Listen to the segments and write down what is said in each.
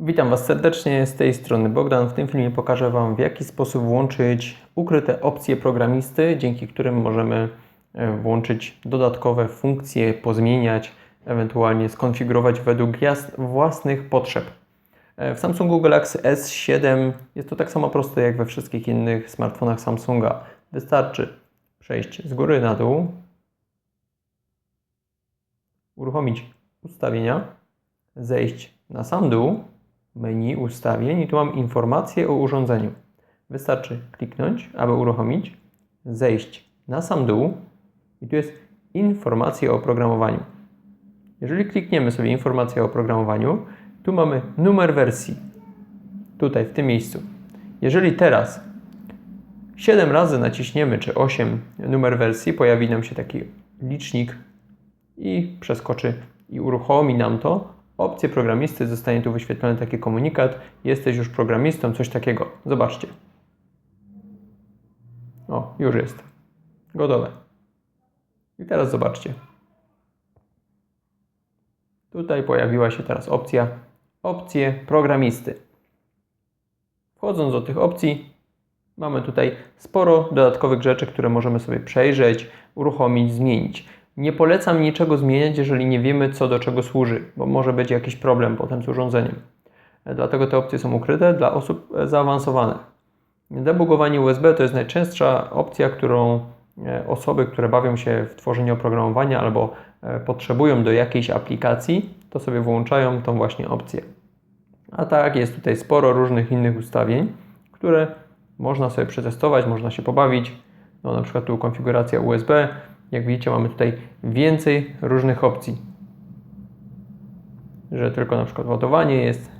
Witam Was serdecznie, z tej strony Bogdan. W tym filmie pokażę Wam, w jaki sposób włączyć ukryte opcje programisty, dzięki którym możemy e, włączyć dodatkowe funkcje, pozmieniać, ewentualnie skonfigurować według własnych potrzeb. E, W Samsungu Galaxy S7 jest to tak samo proste jak we wszystkich innych smartfonach Samsunga. Wystarczy przejść z góry na dół, uruchomić ustawienia, zejść na sam dół, menu ustawień i tu mam informacje o urządzeniu. Wystarczy kliknąć, aby uruchomić, zejść na sam dół i tu jest informacje o oprogramowaniu. Jeżeli klikniemy sobie informacje o oprogramowaniu, tu mamy numer wersji. Tutaj, w tym miejscu. Jeżeli teraz 7 razy naciśniemy, czy 8 numer wersji, pojawi nam się taki licznik i przeskoczy i uruchomi nam to. Opcje programisty, zostanie tu wyświetlony taki komunikat. Jesteś już programistą, coś takiego. Zobaczcie. O, już jest. Gotowe. I teraz zobaczcie. Tutaj pojawiła się teraz opcja opcje programisty. Wchodząc do tych opcji, mamy tutaj sporo dodatkowych rzeczy, które możemy sobie przejrzeć, uruchomić, zmienić. Nie polecam niczego zmieniać, jeżeli nie wiemy, co do czego służy, bo może być jakiś problem potem z urządzeniem. Dlatego te opcje są ukryte dla osób zaawansowanych. Debugowanie USB to jest najczęstsza opcja, którą e, osoby, które bawią się w tworzeniu oprogramowania albo e, potrzebują do jakiejś aplikacji, to sobie włączają tą właśnie opcję. A tak, jest tutaj sporo różnych innych ustawień, które można sobie przetestować, można się pobawić. No, na przykład tu konfiguracja USB. Jak widzicie, mamy tutaj więcej różnych opcji. Że tylko na przykład ładowanie jest.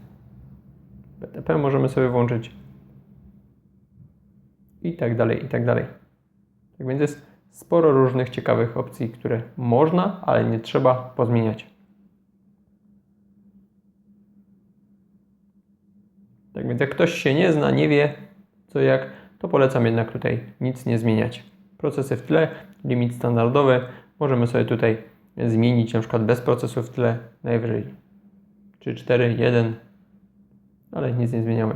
BTP możemy sobie włączyć. I tak dalej, i tak dalej. Tak więc jest sporo różnych ciekawych opcji, które można, ale nie trzeba pozmieniać. Tak więc jak ktoś się nie zna, nie wie co jak, to polecam jednak tutaj nic nie zmieniać. Procesy w tle, limit standardowy, możemy sobie tutaj zmienić na przykład bez procesu w tle najwyżej 3, 4, 1, ale nic nie zmieniamy.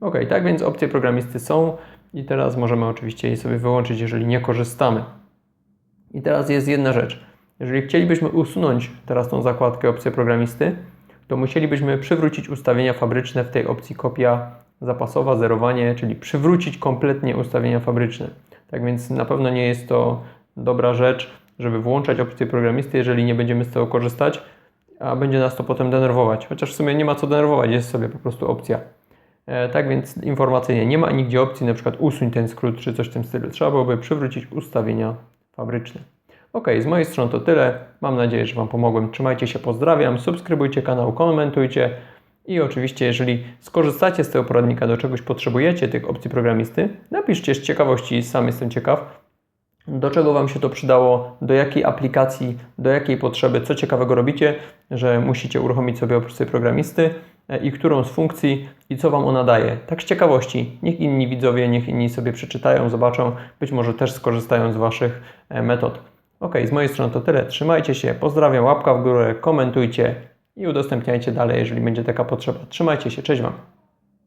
Ok, tak więc opcje programisty są i teraz możemy oczywiście je sobie wyłączyć, jeżeli nie korzystamy. I teraz jest jedna rzecz. Jeżeli chcielibyśmy usunąć teraz tą zakładkę opcje programisty, to musielibyśmy przywrócić ustawienia fabryczne w tej opcji kopia zapasowa, zerowanie, czyli przywrócić kompletnie ustawienia fabryczne. Tak więc na pewno nie jest to dobra rzecz, żeby włączać opcje programisty, jeżeli nie będziemy z tego korzystać, a będzie nas to potem denerwować. Chociaż w sumie nie ma co denerwować, jest sobie po prostu opcja. E, tak więc informacyjnie nie ma nigdzie opcji na przykład usuń ten skrót czy coś w tym stylu. Trzeba byłoby przywrócić ustawienia fabryczne. Ok, z mojej strony to tyle. Mam nadzieję, że Wam pomogłem. Trzymajcie się, pozdrawiam. Subskrybujcie kanał, komentujcie. I oczywiście, jeżeli skorzystacie z tego poradnika, do czegoś potrzebujecie tych opcji programisty, napiszcie z ciekawości, sam jestem ciekaw, do czego Wam się to przydało, do jakiej aplikacji, do jakiej potrzeby, co ciekawego robicie, że musicie uruchomić sobie opcję programisty e, i którą z funkcji i co Wam ona daje. Tak z ciekawości. Niech inni widzowie, niech inni sobie przeczytają, zobaczą, być może też skorzystają z Waszych e, metod. Ok, z mojej strony to tyle. Trzymajcie się, pozdrawiam, łapka w górę, komentujcie i udostępniajcie dalej, jeżeli będzie taka potrzeba. Trzymajcie się, cześć Wam.